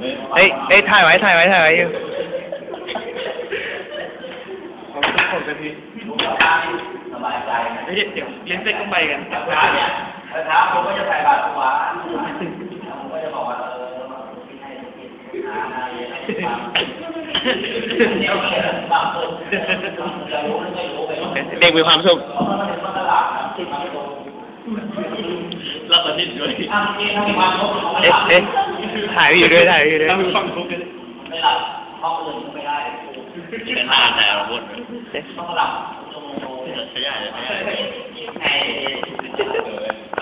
เฮ้ยเฮ้ยถ่ายไว้ถ่ายไว้ถ่ายไว้อยู่ผมจะทีสบายใจเฮ้ยเดี๋ยวเลี้ยงเส้นก็ไปกันเช้าเนี่ยเช้าผมก็จะใส่บาตรขวาผมก็จะบอกว่าเออให้หาอะไรเนี่ยบางคนจะรู้หรือไม่รู้ไปเด็กมีความสุขเพราะมันเป็นตลาดที่มันตรงรับสนิทด้วยถ้าเมื่อกี้ถ้ามีความรู้ของมันเอ๊ะเอ๊ะ ถ่ายไว้อยู่ด้วยถ่ายไว้อยู่ด้วยถ้ามีความทุกข์กันไม่หลับห้องอื่นก็ไม่ได้เป็นนานแต่ละคนเอ๊ะต้องหลับชั่วโมงใช่ใช่ใช่ไง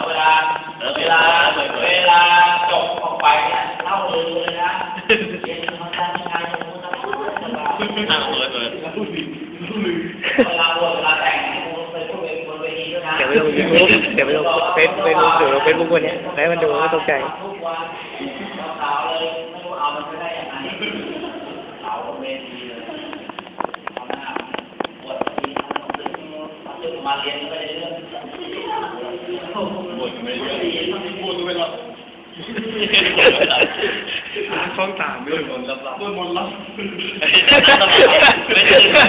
เวลาเวลาเวลาจบออกไปเนี่ยเล่าเลยเลยนะเย็นมันจะยังไงจะรู้จะรู้ทางตัวตัวเวลาบวชเวลาแต่ง ไปลงยูทูบเดี๋ยวไปลงเฟซเฟซบุ๊กเดี๋ยวเฟซบุ๊กวันเนี้ยแล้วมันดูก็ตกใจทุกวันสาวเลยไม่รู้เอามันไปได้ยังไงสาวบนเวทีเลยเอาหน้าบวชทีทำตึ้งตึ้งมาเรียนไม่ได้เรื่องบทไม่เยอะพูดไม่รอดช่องสามด้วยบนรับรับด้วยบนรับไม่ใช่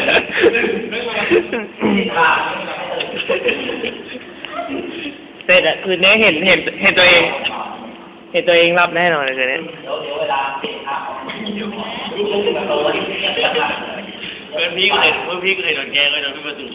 ไม่ใช่ เสร็จอะคืนนี้เห็นเห็นเห็นตัวเอง เห็นตัวเองรับแน่นอนเลยคืนนี้เดี๋ยวเดี๋ยวเวลาเปลี่ยนข้าวเพื่อนพี่ก็เลยเพื่อนพี่ก็เลยโดนแกล้งก็โดนพี่ประตู